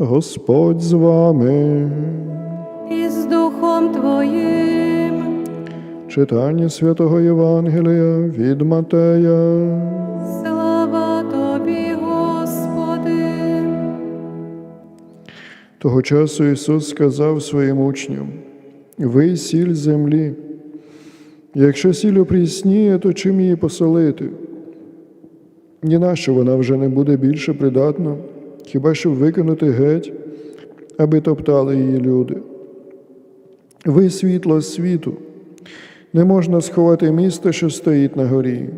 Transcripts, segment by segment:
Господь з вами. і з Духом Твоїм. Читання святого Євангелія від Матея. Слава Тобі, Господи. Того часу Ісус сказав своїм учням: Ви сіль землі. Якщо сіль опрісніє, то чим її посолити? Ні на що вона вже не буде більше придатна, хіба щоб викинути геть, аби топтали її люди. Ви світло світу. Не можна сховати місто, що стоїть на горі,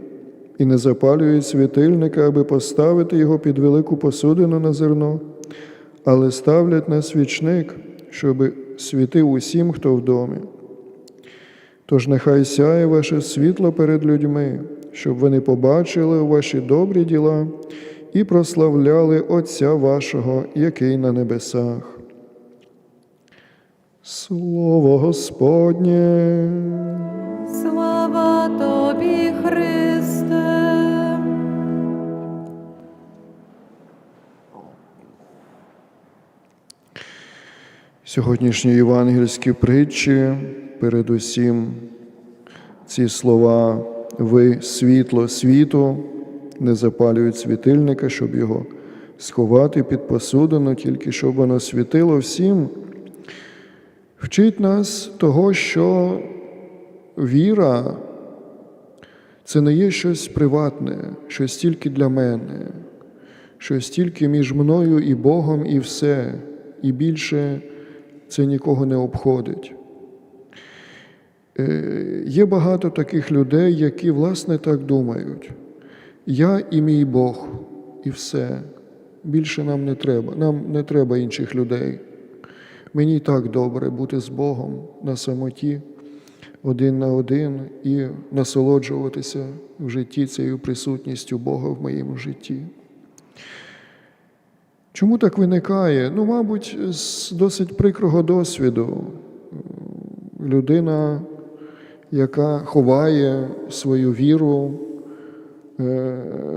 і не запалюють світильника, аби поставити його під велику посудину на зерно, але ставлять на свічник, щоби світив усім, хто в домі. Тож нехай сяє ваше світло перед людьми, щоб вони побачили ваші добрі діла і прославляли Отця вашого, який на небесах. Слово Господнє. Слава Тобі, Христе. Сьогоднішні євангельські притчі, передусім ці слова ви світло світу, не запалюють світильника, щоб його сховати під посудину, тільки щоб воно світило всім, вчить нас того, що віра це не є щось приватне, щось тільки для мене, щось тільки між мною і Богом, і все, і більше це нікого не обходить. Е, Є багато таких людей, які, власне, так думають. Я і мій Бог, і все. Більше нам не треба. Нам не треба інших людей. Мені так добре бути з Богом на самоті, один на один, і насолоджуватися в житті цією присутністю Бога в моєму житті. Чому так виникає? Ну, мабуть, з досить прикрого досвіду. Людина, яка ховає свою віру,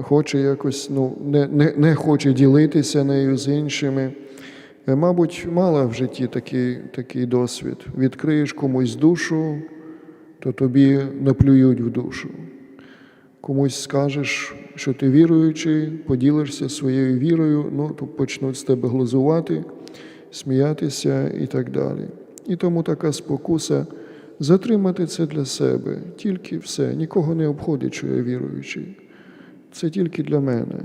хоче якось, ну, не, не, не хоче ділитися нею з іншими. Е, Мабуть, мала в житті такий, такий досвід. Відкриєш комусь душу, то тобі наплюють в душу. Комусь скажеш, що ти віруючий, поділишся своєю вірою, ну, то почнуть з тебе глузувати, сміятися і так далі. І тому така спокуса затримати це для себе, тільки все, нікого не обходить, що я віруючий. Це тільки для мене.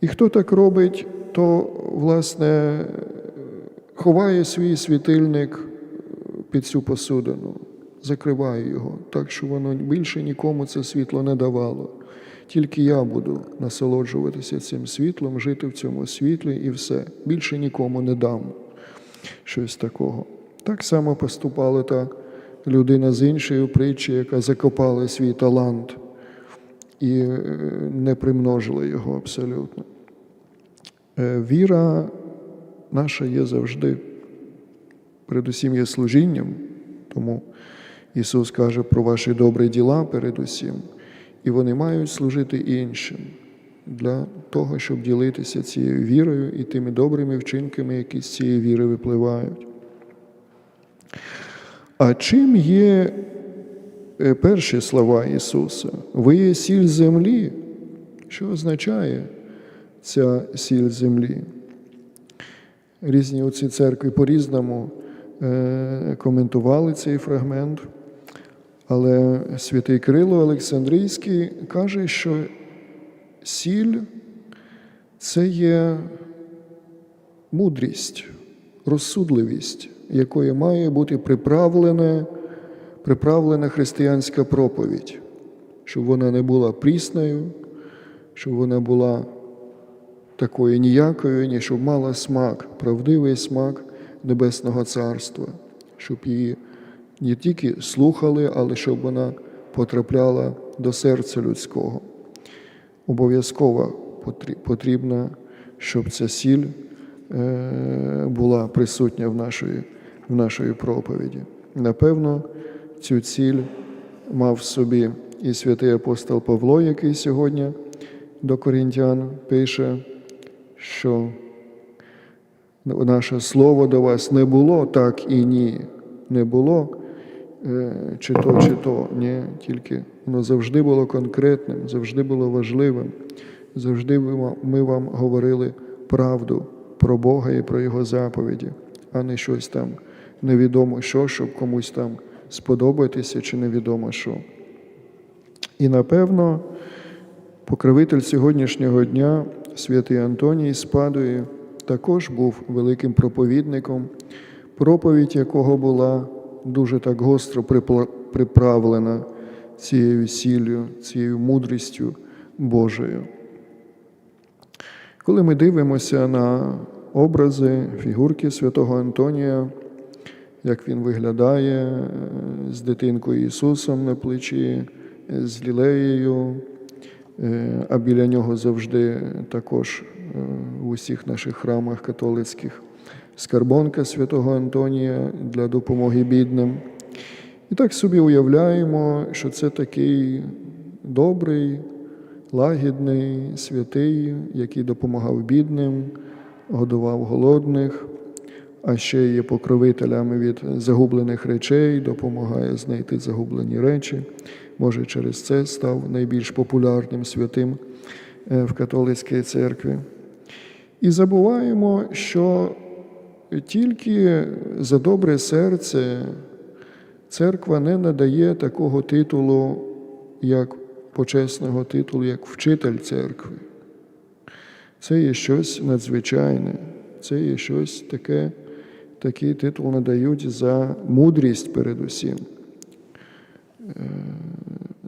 І хто так робить, то, власне, ховає свій світильник під цю посудину, закриває його, так що воно більше нікому це світло не давало. Тільки я буду насолоджуватися цим світлом, жити в цьому світлі і все. Більше нікому не дам щось такого. Так само поступала та людина з іншою притчі, яка закопала свій талант і е, не примножила його абсолютно. Е, Віра наша є завжди, передусім є служінням, тому Ісус каже про ваші добрі діла передусім, і вони мають служити іншим для того, щоб ділитися цією вірою і тими добрими вчинками, які з цієї віри випливають. А чим є перші слова Ісуса? Ви є сіль землі. Що означає ця сіль землі? Різні оці церкви по-різному е, коментували цей фрагмент, але святий Кирило Олександрійський каже, що сіль це є мудрість, розсудливість, якою має бути приправлена, приправлена християнська проповідь, щоб вона не була прісною, щоб вона була такою ніякою, ні щоб мала смак, правдивий смак Небесного Царства, щоб її не тільки слухали, але щоб вона потрапляла до серця людського. Обов'язково потрібно, щоб ця сіль е, була присутня в нашої, в нашої проповіді. Напевно, цю ціль мав в собі і святий апостол Павло, який сьогодні до корінтян пише, що наше слово до вас не було так і ні. Не було е, чи то, чи то. Ні, тільки воно завжди було конкретним, завжди було важливим. Завжди ми вам говорили правду про Бога і про Його заповіді, а не щось там невідомо що, щоб комусь там сподобатися чи невідомо що. І напевно, покровитель сьогоднішнього дня, святий Антоній з Падуї, також був великим проповідником, проповідь якого була дуже так гостро приправлена цією сіллю, цією мудрістю Божою. Коли ми дивимося на образи, фігурки святого Антонія, як він виглядає е, з дитинкою Ісусом на плечі, е, з лілеєю, е, а біля нього завжди також в усіх наших храмах католицьких скарбонка святого Антонія для допомоги бідним. І так собі уявляємо, що це такий добрий, лагідний, святий, який допомагав бідним, годував голодних, а ще є покровителями від загублених речей, допомагає знайти загублені речі. Може, через це став найбільш популярним святим е, в католицькій церкві. І забуваємо, що тільки за добре серце церква не надає такого титулу, як почесного титулу, як вчитель церкви. Це є щось надзвичайне, це є щось таке, такий титул надають за мудрість передусім, е,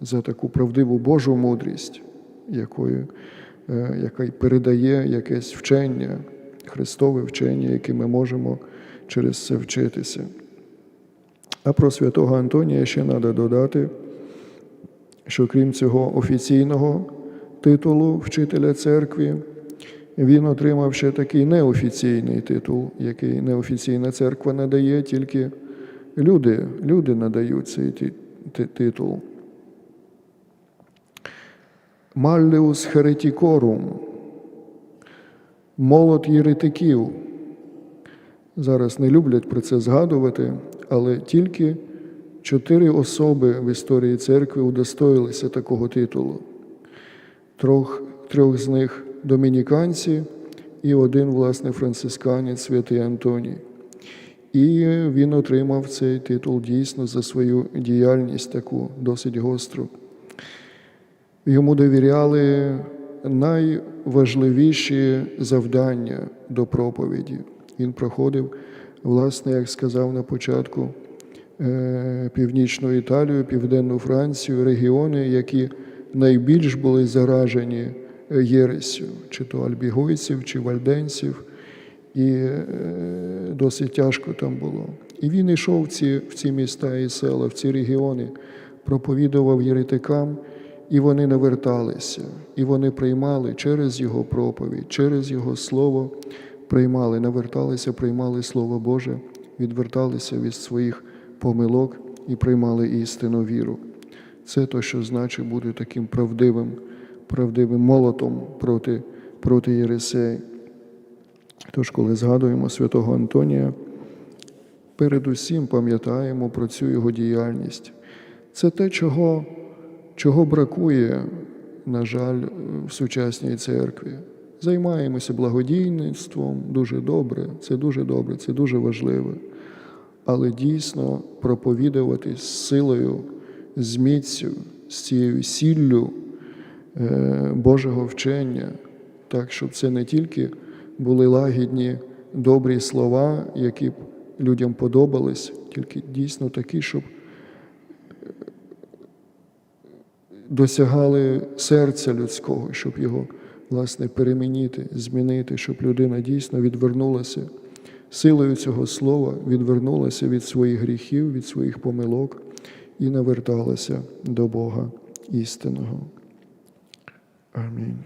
за таку правдиву Божу мудрість, якою, е, яка передає якесь вчення, Христове вчення, яке ми можемо через це вчитися. А про святого Антонія ще треба додати, що крім цього офіційного титулу вчителя церкви, він отримав ще такий неофіційний титул, який неофіційна церква надає, тільки люди, люди надають цей ти- ти- титул. Маллеус Херетікорум, молот єретиків. Зараз не люблять про це згадувати, але тільки чотири особи в історії церкви удостоїлися такого титулу. Трьох, трьох з них домініканці і один, власне, францисканець святий Антоній. І він отримав цей титул дійсно за свою діяльність таку досить гостру. Йому довіряли найважливіші завдання до проповіді. Він проходив, власне, як сказав на початку, е, північну Італію, південну Францію, регіони, які найбільш були заражені єресю, чи то альбігойців, чи вальденців, і е, досить тяжко там було. І він йшов в ці, в ці міста і села, в ці регіони, проповідував єретикам, і вони наверталися, і вони приймали через його проповідь, через його слово приймали, наверталися, приймали Слово Боже, відверталися від своїх помилок і приймали істинну віру. Це то, що значить бути таким правдивим, правдивим молотом проти, проти Єресей. Тож, коли згадуємо святого Антонія, передусім пам'ятаємо про цю його діяльність. Це те, чого, чого бракує, на жаль, в сучасній церкві. Займаємося благодійництвом дуже добре, це дуже добре, це дуже важливо. Але дійсно проповідувати з силою, з міцю, з цією сіллю Божого вчення, так, щоб це не тільки були лагідні, добрі слова, які б людям подобались, тільки дійсно такі, щоб досягали серця людського, щоб його, власне, перемінити, змінити, щоб людина дійсно відвернулася силою цього слова, відвернулася від своїх гріхів, від своїх помилок і наверталася до Бога істинного. Амінь.